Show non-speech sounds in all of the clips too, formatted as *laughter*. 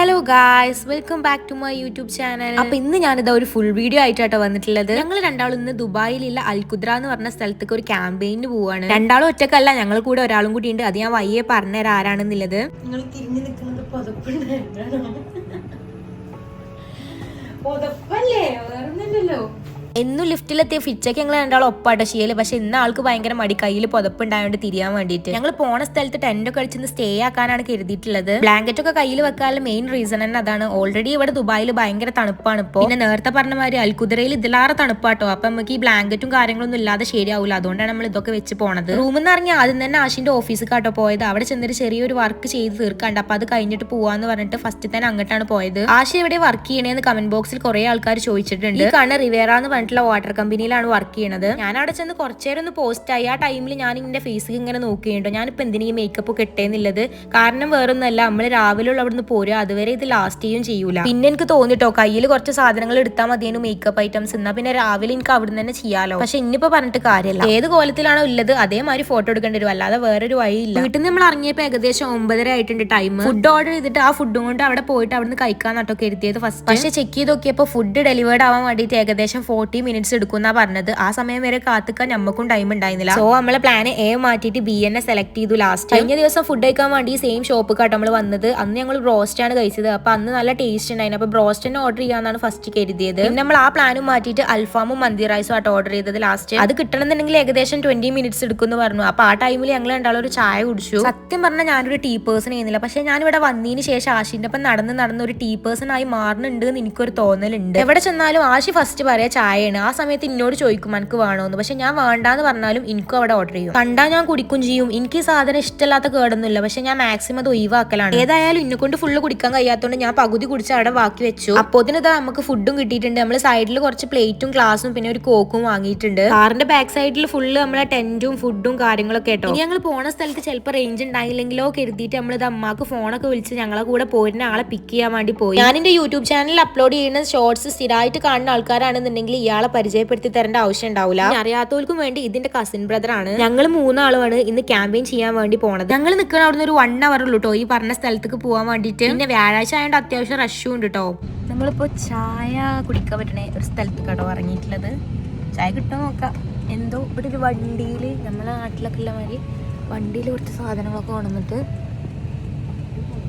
Hello guys welcome back to my YouTube channel അപ്പൊ ഇന്ന് ഞാനിതാ ഒരു ഫുൾ വീഡിയോ ആയിട്ടാട്ടോ വന്നിട്ടുള്ളത്. ഞങ്ങൾ രണ്ടാളും ഇന്ന് ദുബായിലുള്ള അൽകുദ്ര എന്ന് പറഞ്ഞ സ്ഥലത്തേക്ക് ഒരു ക്യാമ്പയിന് പോവാണ്. രണ്ടാളും ഒറ്റക്കല്ല ഞങ്ങൾ കൂടെ ഒരാളും കൂടി ഉണ്ട്. അത് ഞാൻ വയ്യെ പറഞ്ഞുതരാം ആരാണെന്നുള്ളത് നിങ്ങൾ തിരിഞ്ഞു നിൽക്കുന്നത് പുതപ്പല്ലേ? എന്നും ലിഫ്റ്റിലെത്തിയ ഫിച്ചൊക്കെ ഞങ്ങൾ രണ്ടാളും ഒപ്പാട്ടോ ചെയ്യൽ പക്ഷെ ഇന്ന് ആൾക്ക് ഭയങ്കര മടി. കയ്യിൽ പുതപ്പുണ്ടായോണ്ട് തിരിയാൻ വേണ്ടിയിട്ട് ഞങ്ങൾ പോണ സ്ഥലത്ത് ടെന്റ് ഒക്കെ അടിച്ച് സ്റ്റേ ആക്കാനാണ് കരുതിയിട്ടുള്ളത്. ബ്ലാങ്കറ്റ് ഒക്കെ കയ്യിൽ വെക്കാനുള്ള മെയിൻ റീസൺ തന്നെ അതാണ്. ഓൾറെഡി ഇവിടെ ദുബായിൽ ഭയങ്കര തണുപ്പാണ് ഇപ്പോൾ പിന്നെ നേരത്തെ പറഞ്ഞ മാതിരി അൽക്കുതിരയിൽ ഇതിലാറെ തണുപ്പാട്ടോ. അപ്പൊ നമുക്ക് ഈ ബ്ലാങ്കറ്റും കാര്യങ്ങളൊന്നും ഇല്ലാതെ ശരിയാവില്ല അതുകൊണ്ടാണ് നമ്മൾ ഇതൊക്കെ വെച്ച് പോണത്. റൂമിൽ നിന്ന് ഇറങ്ങി ആദ്യം തന്നെ ആഷിന്റെ ഓഫീസിൽ കാട്ടോ പോയത്. അവിടെ ചെന്നിട്ട് ചെറിയൊരു വർക്ക് ചെയ്ത് തീർക്കാണ്ട്. അപ്പൊ അത് കഴിഞ്ഞിട്ട് പോവാന്ന് പറഞ്ഞിട്ട് ഫസ്റ്റ് തന്നെ അങ്ങോട്ടാണ് പോയത്. ആഷി എവിടെ വർക്ക് ചെയ്യണേന്ന് കമന്റ് ബോക്സിൽ കുറെ ആൾക്കാർ ചോദിച്ചിട്ടുണ്ട്. ഈ കാണുന്ന റിവേറ എന്ന് പറഞ്ഞിട്ടുള്ള വാട്ടർ കമ്പനിയിലാണ് വർക്ക് ചെയ്യണത്. ഞാൻ അവിടെ ചെന്ന് കുറച്ചേരം ഒന്ന് പോസ്റ്റ് ആയി. ആ ടൈമിൽ ഞാൻ എന്റെ ഫേസ് ഇങ്ങനെ നോക്കിയിട്ടുണ്ടോ. ഞാനിപ്പോ എന്തിനാ ഈ മേക്കപ്പ് കിട്ടേന്നുള്ളത് കാരണം വേറൊന്നല്ല നമ്മൾ രാവിലെ ഉള്ള അവിടുന്ന് പോരുക. അതുവരെ ഇത് ലാസ്റ്റ് ചെയ്യും ചെയ്യൂല. പിന്നെ എനിക്ക് തോന്നിട്ടോ കയ്യിൽ കുറച്ച് സാധനങ്ങൾ എടുത്താൽ മതിയേനു മേക്കപ്പ് ഐറ്റംസ് എന്നാ പിന്നെ രാവിലെ എനിക്ക് അവിടെ തന്നെ ചെയ്യാലോ. പക്ഷെ ഇന്നിപ്പോ പറഞ്ഞിട്ട് കാര്യമല്ല ഏത് കോലത്തിലാണോ ഉള്ളത് അതേമാതിരി ഫോട്ടോ എടുക്കേണ്ടി വരും. അല്ലാതെ വേറൊരു വഴിയില്ല. വീട്ടിൽ നിന്ന് നമ്മൾ ഇറങ്ങിയപ്പോ ഏകദേശം ഒമ്പതര ആയിട്ടുണ്ട് ടൈം ഫുഡ് ഓർഡർ ചെയ്തിട്ട് ആ ഫുഡും കൊണ്ട് അവിടെ പോയിട്ട് അവിടെ നിന്ന് കഴിക്കാൻ നട്ടൊക്കെ കരുതിയത് ഫസ്റ്റ് പക്ഷെ ചെക്ക് ചെയ്ത് നോക്കിയപ്പോൾ ഫുഡ് ഡെലിവേർഡ് ആവാൻ വേണ്ടിയിട്ട് ഏകദേശം ഫോർട്ടി മിനിറ്റ്സ് എടുക്കുന്നാ പറഞ്ഞത്. ആ സമയം വരെ കാത്തുക്കാൻ നമുക്കും ടൈം ഉണ്ടായിരുന്നില്ല സോ നമ്മളെ പ്ലാൻ എ മാറ്റിയിട്ട് ബി എന്നെ സെലക്ട് ചെയ്തു ലാസ്റ്റ് കഴിഞ്ഞ ദിവസം ഫുഡ് കഴിക്കാൻ വേണ്ടി സെയിം ഷോപ്പ് കാട്ടോ നമ്മൾ വന്നത്. അന്ന് ഞങ്ങൾ ബ്രോസ്റ്റ് ആണ് കഴിച്ചത്. അപ്പൊ അന്ന് നല്ല ടേസ്റ്റ് ഉണ്ടായിരുന്നു അപ്പൊ ബ്രോസ്റ്റ് തന്നെ ഓർഡർ ചെയ്യാന്നാണ് ഫസ്റ്റ് കരുതിയത്. പിന്നെ നമ്മൾ ആ പ്ലാനും മാറ്റിയിട്ട് അൽഫാമും മന്തി റൈസും ആട്ടോ ഓർഡർ ചെയ്തത് ലാസ്റ്റ് അത് കിട്ടണമെന്നുണ്ടെങ്കിൽ ഏകദേശം ട്വന്റി മിനിറ്റ്സ് എടുക്കും എന്ന് പറഞ്ഞു. അപ്പൊ ആ ടൈമിൽ ഞങ്ങൾ രണ്ടാളും ഒരു ചായ കുടിച്ചു. സത്യം പറഞ്ഞാൽ ഞാനൊരു ടീ പേഴ്സൺ ചെയ്യുന്നില്ല പക്ഷെ ഞാനിവിടെ ഇവിടെ വന്നതിന് ശേഷം ആഷിന്റെ ഒപ്പം നടന്ന് നടന്ന് ഒരു ടീ പേഴ്സൺ ആയി മാറുന്നുണ്ട് എന്ന് എനിക്കൊരു തോന്നലുണ്ട്. എവിടെ ചെന്നാലും ആഷി ഫസ്റ്റ് പറയാ ചായയാണ് ആ സമയത്ത് എന്നോട് ചോദിക്കും എനിക്ക് വേണമെന്ന് പക്ഷെ ഞാൻ വേണ്ടാന്ന് പറഞ്ഞാലും എനിക്കും അവിടെ ഓർഡർ ചെയ്യും. കണ്ടാ ഞാൻ കുടിക്കും ചെയ്യും. എനിക്ക് ഈ സാധനം ഇഷ്ടമല്ലാത്ത കേടൊന്നുമില്ല. പക്ഷെ ഞാൻ മാക്സിമം അത് ഒഴിവാക്കലാണ്. ഏതായാലും ഇന്നെ കൊണ്ട് ഫുള്ള് കുടിക്കാൻ കഴിയാത്തതുകൊണ്ട് ഞാൻ പകുതി കുടിച്ച് അവിടെ ബാക്കി വെച്ചു. അപ്പോത്തിന് ഇതാ നമുക്ക് ഫുഡും കിട്ടിയിട്ടുണ്ട്. നമ്മൾ സൈഡിൽ കുറച്ച് പ്ലേറ്റും ഗ്ലാസും പിന്നെ ഒരു കോക്കും വാങ്ങിയിട്ടുണ്ട്. കാറിന്റെ ബാക്ക് സൈഡിൽ ഫുള്ള് നമ്മളെ ടെന്റും ഫുഡും കാര്യങ്ങളൊക്കെ കേട്ടോ. ഞങ്ങൾ പോണ സ്ഥലത്ത് ചിലപ്പോൾ റേഞ്ച് ഉണ്ടായില്ലെങ്കിലോ കരുതിയിട്ട് നമ്മൾ ഇത് അമ്മയ്ക്ക് ഫോണൊക്കെ വിളിച്ച് ഞങ്ങളെ കൂടെ പോരുന്ന ആളെ പിക്ക് ചെയ്യാൻ വേണ്ടി പോയി. ഞാൻ എന്റെ യൂട്യൂബ് ചാനലിൽ അപ്ലോഡ് ചെയ്യുന്ന ഷോർട്സ് സ്ഥിരമായിട്ട് കാണുന്ന ആൾക്കാരാണെന്നുണ്ടെങ്കിൽ ഇയാളെ പരിചയപ്പെടുത്തി തരേണ്ട ആവശ്യം ഉണ്ടാവില്ല അറിയാത്തവർക്കും വേണ്ടി ഇതിന്റെ കസിൻ ബ്രദർ ആണ്. ഞങ്ങൾ മൂന്നാളുമാണ് ഇന്ന് ക്യാമ്പയിൻ ചെയ്യാൻ വേണ്ടി പോണത്. ഞങ്ങൾ നിൽക്കുന്ന അവിടുന്ന് ഒരു വൺ അവർ ഉള്ളൂ കേട്ടോ ഈ പറഞ്ഞ സ്ഥലത്തേക്ക് പോകാൻ വേണ്ടിയിട്ട് പിന്നെ വ്യാഴാഴ്ച ആയതുകൊണ്ട് അത്യാവശ്യം റഷും ഉണ്ട് കേട്ടോ നമ്മളിപ്പോ ചായ കുടിക്കാൻ പറ്റണേ ഒരു സ്ഥലത്ത് കേട്ടോ ഇറങ്ങിയിട്ടുള്ളത്. ചായ കിട്ടാൻ നോക്കാം. എന്തോ ഇവിടെ ഒരു വണ്ടിയിൽ നമ്മളെ നാട്ടിലൊക്കെ ഉള്ള മാതിരി വണ്ടിയിൽ കുറച്ച് സാധനങ്ങളൊക്കെ കൊണ്ടുവന്നിട്ട്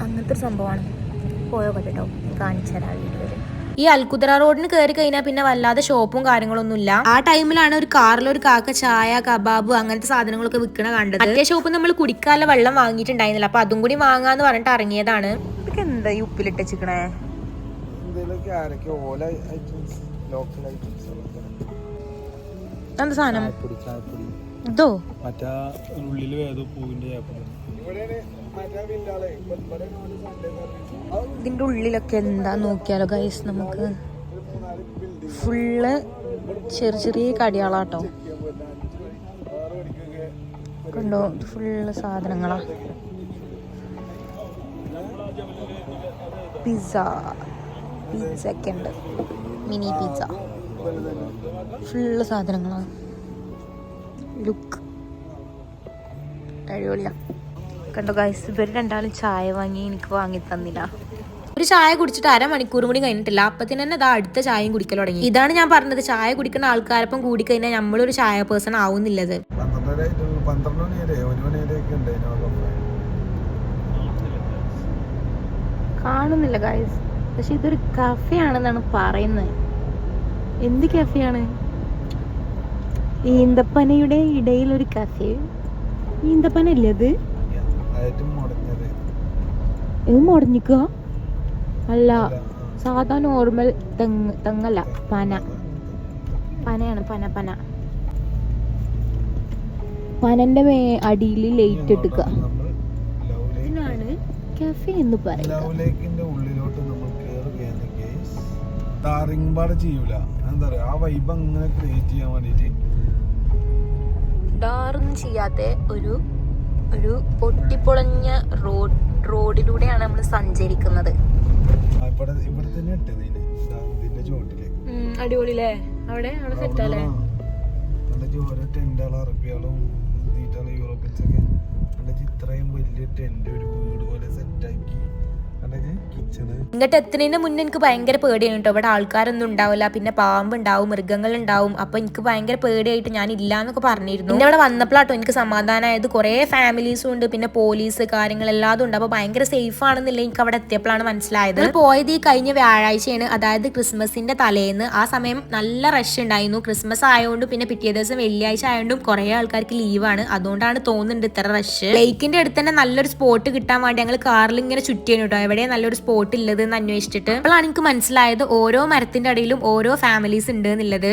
അങ്ങനത്തെ ഒരു സംഭവമാണ്. പോയോ കേട്ടോ കാണിച്ചു തരാം വീട്ടിൽ ഈ അൽക്കുദ്ര റോഡിന് കയറി കഴിഞ്ഞാൽ പിന്നെ വല്ലാതെ ഷോപ്പും കാര്യങ്ങളൊന്നുമില്ല. ആ ടൈമിലാണ് ഒരു കാറിൽ ഒരു കാക്ക ചായ കബാബ് അങ്ങനത്തെ സാധനങ്ങളൊക്കെ വിൽക്കണ കണ്ടത്. അതേ ഷോപ്പ് നമ്മൾ കുടിക്കാനുള്ള വെള്ളം വാങ്ങിയിട്ടുണ്ടായിരുന്നില്ല. അപ്പൊ അതും കൂടി വാങ്ങാന്ന് പറഞ്ഞിട്ട് ഇറങ്ങിയതാണ്. ഇതൊക്കെ എന്താ ഈ ഉപ്പിലിട്ട് വെച്ചിക്കണേ എന്താ സാധനം? ഇതോ? മറ്റാ ഉള്ളിൽ വേദോ പൂവിന്റെ ഇതിന്റെ ഉള്ളിലൊക്കെ എന്താ നോക്കിയാലോ ഗൈസ് നമുക്ക് ഫുള്ള് ചെറിയ ചെറിയ കടികളാട്ടോ. കണ്ടോ? ഫുള്ള് സാധനങ്ങളാ. പിസ്സ പിസ്സ ഒക്കെ ഉണ്ട്. മിനി പിസ്സ ഫുള്ള് സാധനങ്ങളാ. ലുക്ക് അടിപൊളിയാ. കണ്ടോ ഗൈസ് ഇവർ രണ്ടാളും ചായ വാങ്ങി എനിക്ക് വാങ്ങി തന്നില്ല. ഒരു ചായ കുടിച്ചിട്ട് അരമണിക്കൂർ കൂടി കഴിഞ്ഞിട്ടില്ല. അപ്പത്തിന് തന്നെ ഇതാ അടുത്ത ചായയും കുടിക്കൽ തുടങ്ങി. ഇതാണ് ഞാൻ പറഞ്ഞത്. ചായ കുടിക്കുന്ന ആൾക്കാരൊപ്പം കൂടി കഴിഞ്ഞാൽ നമ്മളൊരു ചായ പേഴ്സൺ ആവുന്നില്ലത്. കാണുന്നില്ല ഗൈസ് പക്ഷെ ഇതൊരു കഫേ ആണെന്നാണ് പറയുന്നത്. എന്ത് കഫേയാണ് ഈന്തപ്പനയുടെ ഇടയിൽ ഒരു കഫേ ഈന്തപ്പന ഇല്ലേ അത് ഇത് മുടഞ്ഞിക്കുക അല്ല സാധാ നോർമൽ തെങ്ങ് തെങ്ങല്ല പന. പനയാണ് പന പന. പനന്റെ മേ അടിയിൽ ലൈറ്റ് ഇട്ടുക ഇതിനാണ് കഫേ എന്ന് പറയുന്നത് ചെയ്യൂല. എന്താ പറയാ ആ വൈബ് അങ്ങനെ ക്രിയേറ്റ് ചെയ്യാൻ വേണ്ടിട്ട് ഡാറൊന്നും ചെയ്യാത്ത ഒരു ഒരു പൊട്ടിപ്പൊളഞ്ഞ റോഡ് റോഡിലൂടെയാണ് നമ്മൾ സഞ്ചരിക്കുന്നത്. അടിപൊളിയില്ലേ? അവിടെ അവിടെ സെറ്റല്ലേ? എന്നിട്ട് ഇത്രയും വലിയ ടെന്റ് ഒരു വീട് പോലെ സെറ്റാക്കി ഇങ്ങോട്ട് എത്തുന്നതിന് മുന്നേ എനിക്ക് ഭയങ്കര പേടിയാണ് കേട്ടോ. ഇവിടെ ആൾക്കാരൊന്നും ഉണ്ടാവില്ല. പിന്നെ പാമ്പ് ഉണ്ടാവും മൃഗങ്ങൾ ഉണ്ടാവും അപ്പൊ എനിക്ക് ഭയങ്കര പേടിയായിട്ട് ഞാൻ ഇല്ല എന്നൊക്കെ പറഞ്ഞിരുന്നു. പിന്നെ ഇവിടെ വന്നപ്പോഴാട്ടോ എനിക്ക് സമാധാനമായത്. കുറെ ഫാമിലീസും ഉണ്ട്. പിന്നെ പോലീസ് കാര്യങ്ങൾ എല്ലാതും ഉണ്ട്. അപ്പൊ ഭയങ്കര സേഫ് ആണെന്നില്ല എനിക്ക് അവിടെ എത്തിയപ്പോഴാണ് മനസ്സിലായത്. പോയത് ഈ കഴിഞ്ഞ വ്യാഴാഴ്ചയാണ്. അതായത് ക്രിസ്മസിന്റെ തലേന്ന്. ആ സമയം നല്ല റഷ് ഉണ്ടായിരുന്നു. ക്രിസ്മസ് ആയതുകൊണ്ടും പിന്നെ പിറ്റേ ദിവസം വെള്ളിയാഴ്ച ആയതുകൊണ്ടും കുറെ ആൾക്കാർക്ക് ലീവാണ് അതുകൊണ്ടാണ് തോന്നുന്നുണ്ട് ഇത്ര റഷ് ലേക്കിന്റെ അടുത്ത് തന്നെ നല്ലൊരു സ്പോട്ട് കിട്ടാൻ വേണ്ടി ഞങ്ങൾ കാറിൽ ഇങ്ങനെ ചുറ്റിയാണ് കേട്ടോ. എവിടെ നല്ലൊരു സ്പോട്ട് ഉള്ളത് എന്ന് അന്വേഷിച്ചിട്ട്. അപ്പോഴാണ് എനിക്ക് മനസ്സിലായത് ഓരോ മരത്തിന്റെ ഇടയിലും ഓരോ ഫാമിലീസ് ഉണ്ട് എന്നുള്ളത്.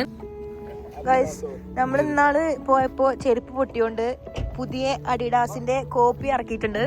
നമ്മൾ ഇന്നാൾ പോയപ്പോ ചെരുപ്പ് പൊട്ടിയോണ്ട് പുതിയ അഡിഡാസിന്റെ കോപ്പി ഇറക്കിയിട്ടുണ്ട്.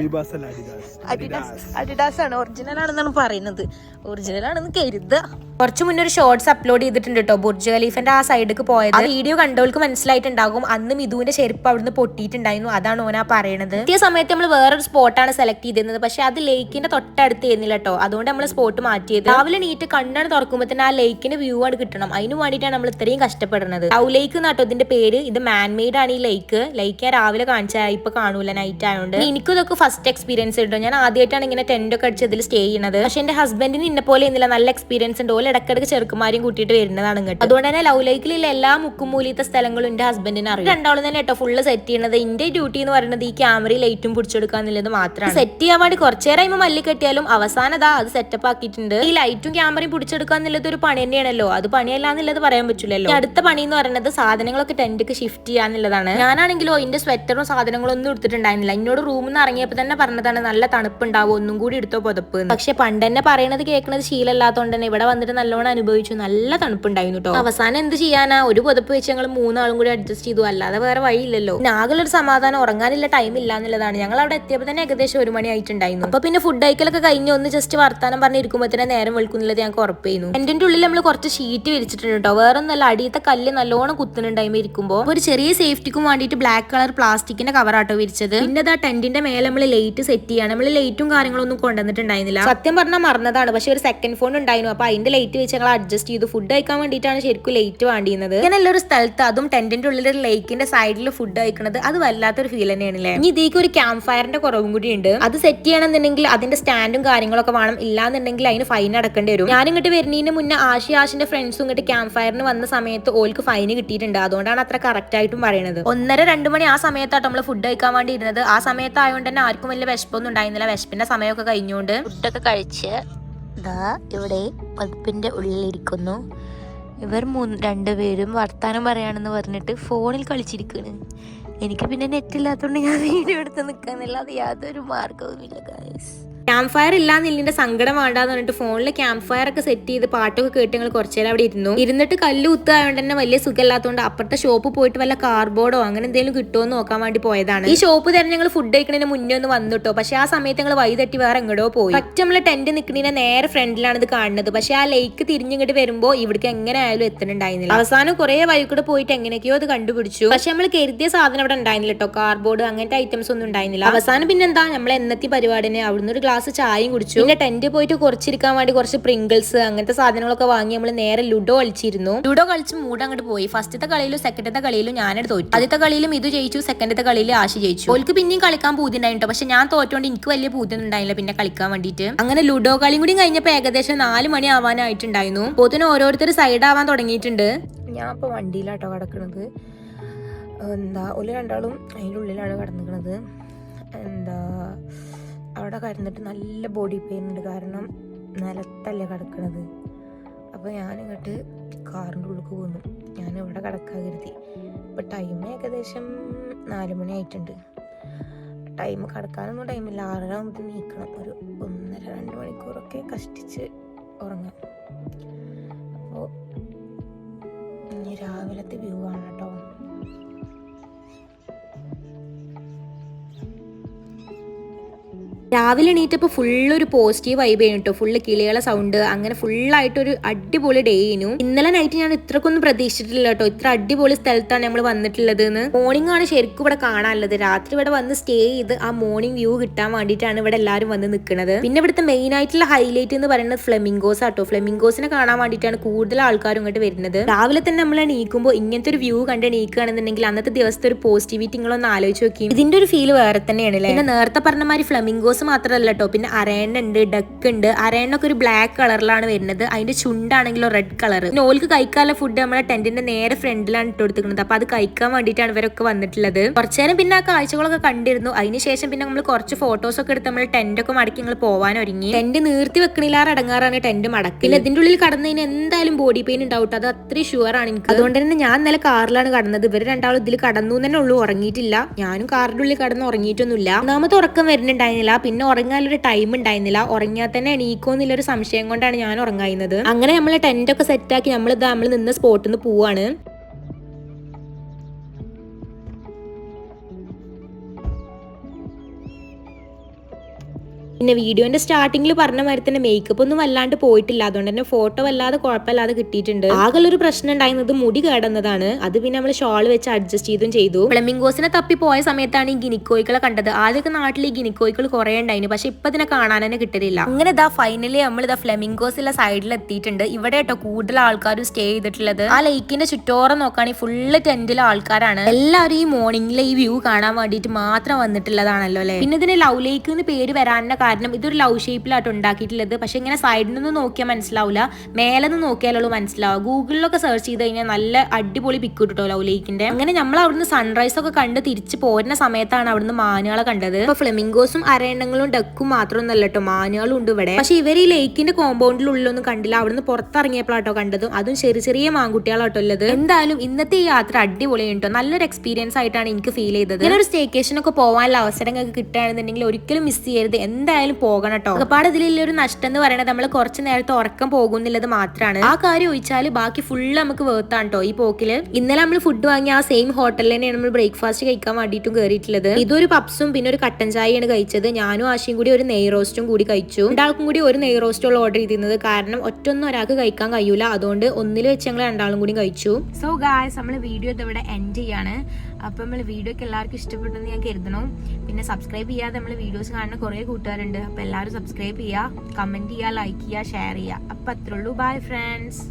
അഡിഡാസ്. അഡിഡാസ് ആണ് ഒറിജിനൽ ആണെന്നാണ് പറയുന്നത്. ഒറിജിനൽ ആണെന്ന് കരുതുക. കുറച്ച് മുന്നേ ഒരു ഷോർട്സ് അപ്ലോഡ് ചെയ്തിട്ടുണ്ട് കേട്ടോ ബുർജ് ഖലീഫിന്റെ ആ സൈഡിലേക്ക് പോയത്. ആ വീഡിയോ കണ്ടവർക്ക് മനസ്സിലായിട്ടുണ്ടാകും. അന്ന് മിഥുവിന്റെ ചെരുപ്പ് അവിടുന്ന് പൊട്ടിയിട്ടുണ്ടായിരുന്നു. അതാണ് ഓനാ പറയണത്. ഈ സമയത്ത് നമ്മൾ വേറൊരു സ്പോട്ടാണ് സെലക്ട് ചെയ്തിരുന്നത്. പക്ഷെ അത് ലേക്കിന്റെ തൊട്ടടുത്ത് ചെയ്യുന്നില്ല കേട്ടോ അതുകൊണ്ട് നമ്മൾ സ്പോട്ട് മാറ്റിയത്. രാവിലെ നീറ്റ് കണ്ണാണ് തുറക്കുമ്പോൾ തന്നെ ആ ലേക്കിന്റെ വ്യൂ ആണ് കിട്ടണം. അതിന് വേണ്ടിയിട്ടാണ് നമ്മൾ ഇത്രയും കഷ്ടപ്പെടുന്നത്. ലവ് ലേക്ക് എന്നാട്ടോ ഇതിന്റെ പേര്. ഇത് മാൻമെയ്ഡ് ആണ് ഈ ലേക്ക് ലേക്ക് ഞാൻ രാവിലെ കാണിച്ചാൽ ഇപ്പൊ കാണൂല നൈറ്റ് ആയതുകൊണ്ട് എനിക്കും ഇതൊക്കെ ഫസ്റ്റ് എക്സ്പീരിയൻസ് കിട്ടും ഞാൻ ആദ്യമായിട്ടാണ് ഇങ്ങനെ ടെന്റ് ഒക്കെ അടിച്ച് ഇതിൽ സ്റ്റേ ചെയ്യുന്നത് പക്ഷെ എന്റെ ഹസ്ബൻഡിന് ഇന്നെ പോലെ ഇന്നില്ല നല്ല എക്സ്പീരിയൻസ് ഉണ്ട് ഓല ഇടക്കിടക്ക് ചെറുക്കുമാരെയും കൂട്ടിയിട്ട് വരുന്നതാണ് കേട്ടോ അതുകൊണ്ട് തന്നെ ലവ് ലൈക്കിലുള്ള എല്ലാ മുക്കുമൂലിയത്തെ സ്ഥലങ്ങളും എന്റെ ഹസ്ബൻഡിന് അറിയാം. രണ്ടാളും തന്നെ കേട്ടോ ഫുള്ള് സെറ്റ് ചെയ്യുന്നത് എന്റെ ഡ്യൂട്ടി എന്ന് പറയുന്നത് ഈ ക്യാമറയിൽ ലൈറ്റും പിടിച്ചെടുക്കുക എന്നുള്ളത് മാത്രമാണ് സെറ്റ് ചെയ്യാൻ വേണ്ടി കുറച്ചു നേരം കഴിയുമ്പോൾ മല്ലി കെട്ടിയാലും അവസാനം അതാ അത് സെറ്റപ്പ് ആക്കിയിട്ടുണ്ട്. ഈ ലൈറ്റും ക്യാമറയും പിടിച്ചെടുക്കുക എന്നുള്ളത് ഒരു പണി തന്നെയാണല്ലോ. അത് പണിയല്ല എന്നുള്ളത് പറയാൻ പറ്റില്ലല്ലോ അടുത്ത പണി എന്ന് പറയുന്നത് സാധനങ്ങളൊക്കെ ടെന്റിക്ക് ഷിഫ്റ്റ് ചെയ്യാന്നുള്ളതാണ്. ഞാനാണെങ്കിലോ എന്റെ സ്വെറ്ററും സാധനങ്ങളും ഒന്നും എടുത്തിട്ടുണ്ടായിരുന്നില്ല. എന്നോട് റൂമിൽ നിന്ന് ഇറങ്ങിയപ്പോൾ തന്നെ പറഞ്ഞതാണ് നല്ല തണുപ്പുണ്ടാവും ഒന്നും കൂടി എടുത്തോ പുതപ്പ്. പക്ഷെ പണ്ട് തന്നെ പറയണത് കേൾക്കുന്നത് ശീലമില്ലാത്തതുകൊണ്ട് തന്നെ ഇവിടെ വന്നിട്ട് നല്ലോണം അനുഭവിച്ചു. നല്ല തണുപ്പുണ്ടായിരുന്നു കേട്ടോ അവസാനം എന്ത് ചെയ്യാനാ? ഒരു പുതപ്പ് വെച്ച് ഞങ്ങൾ മൂന്നാളും കൂടി അഡ്ജസ്റ്റ് ചെയ്തു. അല്ലാതെ വേറെ വഴിയില്ലല്ലോ. നാഗലൊരു സമാധാനം ഉറങ്ങാനില്ല ടൈം ഇല്ല എന്നുള്ളതാണ് ഞങ്ങൾ അവിടെ എത്തിയപ്പോൾ തന്നെ ഏകദേശം ഒരു മണി ആയിട്ടുണ്ടായിരുന്നു. അപ്പൊ പിന്നെ ഫുഡ് കഴിക്കലൊക്കെ കഴിഞ്ഞ് ഒന്ന് ജസ്റ്റ് വർത്താനം പറഞ്ഞിരിക്കുമ്പോൾ തന്നെ നേരം വെളുക്കുന്നുള്ളത് ഞങ്ങൾക്ക് ഉറപ്പായിരുന്നു എന്റെ ഉള്ളിൽ നമ്മൾ കുറച്ച് ഷീറ്റ് വിരിച്ചിട്ടുണ്ട് കേട്ടോ വേറെ ഒന്നല്ല അടിയത്തെ കല്ല് നല്ലോണം കുത്തുന്നുണ്ടായി ഇരിക്കുമ്പോൾ ഒരു ചെറിയ സേഫ്റ്റിക്കും വേണ്ടിയിട്ട് ബ്ലാക്ക് കളർ പ്ലാസ്റ്റിക്കിന്റെ കവർ ആട്ടോ വിരിച്ചത്. പിന്നെ ആ ടെന്റിന്റെ മേലെ നമ്മൾ ലൈറ്റ് സെറ്റ് ചെയ്യാണ്. നമ്മൾ ലൈറ്റും കാര്യങ്ങളൊന്നും കൊണ്ടുവന്നിട്ടുണ്ടായിരുന്നില്ല. സത്യം പറഞ്ഞാൽ മറന്നതാണ്. പക്ഷെ ഒരു സെക്കൻഡ് ഫോൺ ഉണ്ടായിരുന്നു. അപ്പൊ അതിന്റെ ലൈറ്റ് വെച്ച് ഞങ്ങൾ അഡ്ജസ്റ്റ് ചെയ്തു ഫുഡ് കഴിക്കാൻ വേണ്ടിയിട്ടാണ് ശരിക്കും ലൈറ്റ് വേണ്ടിയിരുന്നത്. ഇങ്ങനെ ഒരു സ്ഥലത്ത് അതും ടെന്റിന്റെ ഉള്ളിൽ ഒരു ലേക്കിന്റെ സൈഡിൽ ഫുഡ് കഴിക്കുന്നത് അത് വല്ലാത്തൊരു ഫീൽ തന്നെയാണല്ലേ ഇനി ഇതേക്ക് ഒരു ക്യാമ്പ് ഫയറിന്റെ കുറവും കൂടി ഉണ്ട്. അത് സെറ്റ് ചെയ്യണമെന്നുണ്ടെങ്കിൽ അതിന്റെ സ്റ്റാൻഡും കാര്യങ്ങളൊക്കെ വേണം. ഇല്ലാന്നുണ്ടെങ്കിൽ അതിന് ഫൈൻ അടക്കേണ്ടി വരും. ഞാൻ ഇങ്ങോട്ട് വരുന്നതിന് മുന്നേ ആശി ആശിന്റെ ഫ്രണ്ട്സും ഇങ്ങോട്ട് ക്യാമ്പ് ഫയറിന് വന്ന സമയത്ത് ഓൾക്ക് ഫൈൻ കിട്ടിയിട്ടുണ്ട്. അതുകൊണ്ടാണ് അത്ര കറക്റ്റ് ആയിട്ടും പറയുന്നത് ഒന്നര രണ്ട് മണി ആ സമയത്താട്ടോ നമ്മൾ ഫുഡ് കഴിക്കാൻ വേണ്ടി ഇരുന്നത്. ആ സമയത്തായതുകൊണ്ട് തന്നെ ആർക്കും വലിയ വിശപ്പൊന്നും ഉണ്ടായിരുന്നില്ല. വിശപ്പിന്റെ സമയമൊക്കെ കഴിഞ്ഞുകൊണ്ട് ഫുഡൊക്കെ കഴിച്ച് ദാ ഇവിടെ പതിപ്പിന്റെ ഉള്ളിലിരിക്കുന്നു ഇവർ മൂന്ന് രണ്ടുപേരും വർത്താനം പറയാണെന്ന് പറഞ്ഞിട്ട് ഫോണിൽ കളിച്ചിരിക്കുകയാണ് എനിക്ക് പിന്നെ നെറ്റ് ഇല്ലാത്തതുകൊണ്ട് ഞാൻ *laughs* വീഡിയോ എടുത്ത് നിൽക്കാന്നല്ലാതെ യാതൊരു മാർഗവുമില്ല ഗായസ് ക്യാമ്പ് ഫയർ ഇല്ലാന്നില്ലിന്റെ സങ്കടം വേണ്ടാന്ന് പറഞ്ഞിട്ട് ഫോണിൽ ക്യാമ്പ് ഫയർ ഒക്കെ സെറ്റ് ചെയ്ത് പാട്ടൊക്കെ കേട്ട് ഞങ്ങൾ കുറച്ചു നേരം അവിടെ ഇരുന്നു. ഇരുന്നിട്ട് കല്ല് കുത്തായതുകൊണ്ട് തന്നെ വലിയ സുഖമില്ലാത്തതുകൊണ്ട് അപ്പുറത്തെ ഷോപ്പ് പോയിട്ട് വല്ല കാർബോർഡോ അങ്ങനെ എന്തെങ്കിലും കിട്ടുമോ എന്ന് നോക്കാൻ വേണ്ടി പോയതാണ്. ഈ ഷോപ്പ് തന്നെ ഞങ്ങൾ ഫുഡ് കഴിക്കുന്നതിന് മുന്നേ ഒന്ന് വന്നിട്ടോ പക്ഷെ ആ സമയത്ത് ഞങ്ങൾ വൈതട്ടി തട്ടി വേറെ എങ്ങോട്ടോ പോയി. കറക്റ്റ് നമ്മൾ ടെന്റ് നിൽക്കുന്നതിന്റെ നേരെ ഫ്രണ്ടിലാണ് ഇത് കാണുന്നത്. പക്ഷെ ആ ലേക്ക് തിരിഞ്ഞിങ്ങോട്ട് വരുമ്പോൾ ഇവിടേക്ക് എങ്ങനെ ആയാലും എത്തുന്നുണ്ടായിരുന്നില്ല അവസാനം കുറേ വഴി പോയിട്ട് എങ്ങനെയൊക്കെയോ അത് കണ്ടുപിടിച്ചു. പക്ഷെ നമ്മൾ കരുതിയ സാധനം അവിടെ ഉണ്ടായിരുന്നില്ല കേട്ടോ കാർബോർഡ് അങ്ങനത്തെ ഐറ്റംസ് ഒന്നും ഉണ്ടായിരുന്നില്ല. അവസാനം പിന്നെന്താ നമ്മൾ എന്നത്തെ പരിപാടിനെ അവിടുന്ന് ഒരു ഗ്ലാസ് ചായയും കുടിച്ചു. പിന്നെ ടെന്റ് പോയിട്ട് കുറച്ചിരിക്കാൻ വേണ്ടി കുറച്ച് പ്രിങ്കിൾസ് അങ്ങനത്തെ സാധനങ്ങളൊക്കെ വാങ്ങി നമ്മൾ നേരെ ലുഡോ കളിച്ചിരുന്നു. ലുഡോ കളിച്ച് മൂഡ് അങ്ങോട്ട് പോയി. ഫസ്റ്റത്തെ കളിയിലും സെക്കൻഡത്തെ കളിയിലും ഞാനത് തോറ്റു. ആദ്യത്തെ കളിയിലും ഇത് ജയിച്ചു സെക്കൻഡത്തെ കളിയിൽ ആശി ജയിച്ചു. ഓൾക്ക് പിന്നെയും കളിക്കാൻ പൂതി ഉണ്ടായിട്ടോ പക്ഷെ ഞാൻ തോറ്റോണ്ട് എനിക്ക് വലിയ പൂതി ഒന്നും ഉണ്ടായില്ല പിന്നെ കളിക്കാൻ വേണ്ടിയിട്ട് അങ്ങനെ ലുഡോ കളിയും കൂടി കഴിഞ്ഞപ്പോൾ ഏകദേശം നാല് മണി ആവാനായിട്ടുണ്ടായിരുന്നു. പോത്തിന് ഓരോരുത്തർ സൈഡ് ആവാൻ തുടങ്ങിയിട്ടുണ്ട്. ഞാൻ ഇപ്പോൾ വണ്ടിയിലാട്ടോ കിടക്കുന്നത് എന്താ ഒരു രണ്ടാളും അതിന്റെ ഉള്ളിലാണ് കിടന്നിരിക്കുന്നത് എന്താ അവിടെ കിടന്നിട്ട് നല്ല ബോഡി പെയിൻ ഉണ്ട്. കാരണം നിലത്തല്ലേ കിടക്കണത്. അപ്പോൾ ഞാനിങ്ങോട്ട് കാറിന്റെ ഉള്ളിലേക്ക് പോന്നു. ഞാൻ ഇവിടെ കിടക്കാൻ കരുതി. ഇപ്പോൾ ടൈം ഏകദേശം നാല് മണി ആയിട്ടുണ്ട്. ടൈം കിടക്കാനൊന്നും ടൈമില്ല ആറര ആകുമ്പോൾ നീക്കണം ഒരു ഒന്നര രണ്ട് മണിക്കൂറൊക്കെ കഷ്ടിച്ച് ഉറങ്ങാം. രാവിലെ എണീറ്റപ്പോൾ ഫുള്ള് ഒരു പോസിറ്റീവ് വൈബ് ചെയ്യും കേട്ടോ ഫുള്ള് കിളികളെ സൗണ്ട് അങ്ങനെ ഫുള്ളായിട്ടൊരു അടിപൊളി ഡേ ആയിരുന്നു. ഇന്നലെ നൈറ്റ് ഞാൻ ഇത്രക്കൊന്നും പ്രതീക്ഷിച്ചിട്ടില്ല കേട്ടോ ഇത്ര അടിപൊളി സ്ഥലത്താണ് നമ്മൾ വന്നിട്ടുള്ളത് എന്ന് മോർണിംഗ് ആണ് ശരിക്കും ഇവിടെ കാണാനുള്ളത്. രാത്രി ഇവിടെ വന്ന് സ്റ്റേ ചെയ്ത് ആ മോർണിംഗ് വ്യൂ കിട്ടാൻ വേണ്ടിയിട്ടാണ് ഇവിടെ എല്ലാവരും വന്ന് നിൽക്കുന്നത് പിന്നെ ഇവിടുത്തെ മെയിൻ ആയിട്ടുള്ള ഹൈലൈറ്റ് എന്ന് പറയുന്നത് ഫ്ലെമിംഗോസ് ആട്ടോ. ഫ്ലെമിംഗോസിനെ കാണാൻ വേണ്ടിയിട്ടാണ് കൂടുതൽ ആൾക്കാരും ഇങ്ങോട്ട് വരുന്നത്. രാവിലെ തന്നെ നമ്മൾ എണീക്കുമ്പോൾ ഇങ്ങനത്തെ ഒരു വ്യൂ കണ്ട് എണീക്കുകയാണെന്നുണ്ടെങ്കിൽ അന്നത്തെ ദിവസത്തെ ഒരു പോസിറ്റിവിറ്റി നിങ്ങളൊന്ന് ആലോചിച്ച് നോക്കി ഇതിന്റെ ഒരു ഫീൽ വേറെ തന്നെയാണ് പിന്നെ നേരത്തെ പറഞ്ഞ മാതിരി ഫ്ലെമിംഗോസ് മാത്രമല്ല കേട്ടോ പിന്നെ അരയണ്ണ ഉണ്ട് ഡക്ക് ഉണ്ട്. അരയണ്ണൊക്കെ ഒരു ബ്ലാക്ക് കളറിലാണ് വരുന്നത്. അതിന്റെ ചുണ്ടാണെങ്കിലോ റെഡ് കളർ പിന്നെ ഓൾക്ക് കഴിക്കാനുള്ള ഫുഡ് നമ്മളെ ടെന്റിന്റെ നേരെ ഫ്രണ്ടിലാണ് ഇട്ട് കൊടുത്തിരിക്കുന്നത്. അപ്പൊ അത് കഴിക്കാൻ വേണ്ടിയിട്ടാണ് ഇവരൊക്കെ വന്നിട്ടുള്ളത്. കുറച്ചു നേരം പിന്നെ ആ കാഴ്ചകളൊക്കെ കണ്ടിരുന്നു. അതിനുശേഷം പിന്നെ നമ്മൾ കുറച്ച് ഫോട്ടോസ് ഒക്കെ എടുത്ത് നമ്മൾ ടെന്റ് ഒക്കെ മടക്കി നിങ്ങൾ പോവാൻ ഒരുങ്ങി. ടെന്റ് നീർത്തി വെക്കണില്ലാറ് അടങ്ങാറാണ് ടെന്റ് മടക്കി പിന്നെ ഇതിന്റെ ഉള്ളിൽ കടന്നതിന് എന്തായാലും ബോഡി പെയിൻ ഉണ്ടാവും. അത് അത്രയും ഷുവർ ആണ് എനിക്ക്. അതുകൊണ്ട് തന്നെ ഞാൻ ഇന്നലെ കാറിലാണ് കടന്നത്. ഇവർ രണ്ടാളും ഇതിൽ കടന്നു തന്നെ ഉള്ളു. ഉറങ്ങിയിട്ടില്ല. ഞാനും കാറിന്റെ ഉള്ളിൽ കടന്ന് ഉറങ്ങിയിട്ടൊന്നുമില്ല. ഒന്നാമത്തെ ഉറക്കം വരുന്നുണ്ടായിരുന്നില്ല. പിന്നെ ഉറങ്ങാനൊരു ടൈം ഉണ്ടായിരുന്നില്ല. ഉറങ്ങിയാൽ തന്നെ എണീക്കോ എന്നുള്ളൊരു സംശയം കൊണ്ടാണ് ഞാൻ ഉറങ്ങായിരുന്നത്. അങ്ങനെ നമ്മൾ ടെന്റ് ഒക്കെ സെറ്റാക്കി നമ്മൾ ഇത് നമ്മൾ നിന്ന സ്പോട്ടിൽ നിന്ന് പോവാണ്. പിന്നെ വീഡിയോന്റെ സ്റ്റാർട്ടിങ്ങിൽ പറഞ്ഞ മാതിരി തന്നെ മേക്കപ്പ് ഒന്നും വല്ലാണ്ട് പോയിട്ടില്ല. അതുകൊണ്ട് തന്നെ ഫോട്ടോ വല്ലാതെ കുഴപ്പമില്ലാതെ കിട്ടിയിട്ടുണ്ട്. ആകെ ഒരു പ്രശ്നം ഉണ്ടായിരുന്നത് മുടി കേടുന്നതാണ്. അത് പിന്നെ നമ്മൾ ഷോൾ വെച്ച് അഡ്ജസ്റ്റ് ചെയ്തും ചെയ്തു. ഫ്ലെമിംഗോസിനെ തപ്പി പോയ സമയത്താണ് ഈ ഗിനിക്കോയ്ക്കളെ കണ്ടത്. ആദ്യമൊക്കെ നാട്ടിൽ ഈ ഗിനിക്കോയ്ക്കൾ കുറെ ഉണ്ടായിരുന്നു. പക്ഷെ ഇപ്പൊ ഇതിനെ കാണാൻ തന്നെ കിട്ടലില്ല. അങ്ങനെ ഇതാ ഫൈനലി നമ്മൾ ഇതാ ഫ്ലെമിംഗോസിലെ സൈഡിൽ എത്തിയിട്ടുണ്ട്. ഇവിടെ കേട്ടോ കൂടുതൽ ആൾക്കാരും സ്റ്റേ ചെയ്തിട്ടുള്ളത്. ആ ലേക്കിന്റെ ചുറ്റോറം നോക്കുകയാണെങ്കിൽ ഫുള്ള് ടെന്റിലെ ആൾക്കാരാണ്. എല്ലാവരും ഈ മോർണിംഗിലെ ഈ വ്യൂ കാണാൻ വേണ്ടിയിട്ട് മാത്രം വന്നിട്ടുള്ളതാണല്ലോ അല്ലെ? പിന്നെ ഇതിന് ലവ് ലേക്ക് എന്ന് പേര് വരാനുള്ള കാരണം ഇതൊരു ലവ് ഷേപ്പിലായിട്ട് ഉണ്ടാക്കിയിട്ടുള്ളത്. പക്ഷെ ഇങ്ങനെ സൈഡിൽ നിന്ന് നോക്കിയാൽ മനസ്സിലാവില്ല മേലെ നിന്ന് നോക്കിയാലുള്ളൂ മനസ്സിലാവുക. ഗൂഗിളിലൊക്കെ സെർച്ച് ചെയ്ത് കഴിഞ്ഞാൽ നല്ല അടിപൊളി പിക്ക് കിട്ടോ ലവ് ലേക്കിന്റെ അങ്ങനെ നമ്മൾ അവിടുന്ന് സൺറൈസ് ഒക്കെ കണ്ട് തിരിച്ച് പോരുന്ന സമയത്താണ് അവിടുന്ന് മാനുകളെ കണ്ടത്. ഇപ്പൊ ഫ്ലെമിംഗോസും അരയണ്ണങ്ങളും ഡക്കും മാത്രമൊന്നല്ല കേട്ടോ മാനുകളും ഉണ്ട് ഇവിടെ. പക്ഷെ ഇവർ ഈ ലേക്കിന്റെ കോമ്പൗണ്ടിൽ കോമ്പൗണ്ടിലുള്ളിലൊന്നും കണ്ടില്ല. അവിടുന്ന് പുറത്തിറങ്ങിയപ്പോഴാട്ടോ കണ്ടതും. അതും ചെറിയ ചെറിയ മാങ്കുട്ടികളാട്ടോ ഉള്ളത്. എന്തായാലും ഇന്നത്തെ ഈ യാത്ര അടിപൊളിയാണ് കേട്ടോ നല്ലൊരു എക്സ്പീരിയൻസ് ആയിട്ടാണ് എനിക്ക് ഫീൽ ചെയ്തത്. ഇങ്ങനെ ഒരു സ്റ്റേക്കേഷൻ ഒക്കെ പോകാനുള്ള അവസരം നിങ്ങൾക്ക് കിട്ടുകയാണെന്നുണ്ടെങ്കിൽ ഒരിക്കലും മിസ് ചെയ്യരുത്. എന്തായാലും പോകണം കേട്ടോ. ഒരുപാട് ഇതിലുള്ള ഒരു നഷ്ടം എന്ന് പറയുന്നത് നമ്മൾ കുറച്ച് നേരത്തെ ഉറക്കം പോകുന്നില്ലത് മാത്രമാണ് ആ കാര്യം ഒഴിച്ചാൽ ബാക്കി ഫുള്ള് നമുക്ക് വേർത്താണ് കേട്ടോ ഈ പോക്കിൽ ഇന്നലെ നമ്മൾ ഫുഡ് വാങ്ങി ആ സെയിം ഹോട്ടലിൽ തന്നെയാണ് നമ്മൾ ബ്രേക്ക്ഫാസ്റ്റ് കഴിക്കാൻ വേണ്ടിയിട്ടും കയറിയിട്ടുള്ളത് ഇതൊരു പപ്സും പിന്നെ ഒരു കട്ടൻ ചായയാണ് കഴിച്ചത്. ഞാനും ആശയും കൂടി ഒരു നെയ് റോസ്റ്റും കൂടി കഴിച്ചു. രണ്ടാൾക്കും കൂടി ഒരു നെയ് റോസ്റ്റുള്ള ഓർഡർ ചെയ്തിരുന്നത്. കാരണം ഒറ്റൊന്നും ഒരാൾക്ക് കഴിക്കാൻ കഴിയൂല. അതുകൊണ്ട് ഒന്നിൽ വെച്ച് ഞങ്ങൾ രണ്ടാളും കൂടി കഴിച്ചു. സോ ഗായ്സ് നമ്മൾ വീഡിയോ ഇവിടെ എൻഡ് ചെയ്യാണ്. അപ്പം നമ്മൾ വീഡിയോ ഒക്കെ എല്ലാവർക്കും ഇഷ്ടപ്പെട്ടെന്ന് ഞാൻ കരുതണം. പിന്നെ സബ്സ്ക്രൈബ് ചെയ്യാതെ നമ്മൾ വീഡിയോസ് കാണുന്ന കുറേ കൂട്ടുകാരുണ്ട്. അപ്പോൾ എല്ലാവരും സബ്സ്ക്രൈബ് ചെയ്യുക കമന്റ് ചെയ്യുക ലൈക്ക് ചെയ്യുക ഷെയർ ചെയ്യുക. അപ്പം അത്രേ ഉള്ളൂ. Bye friends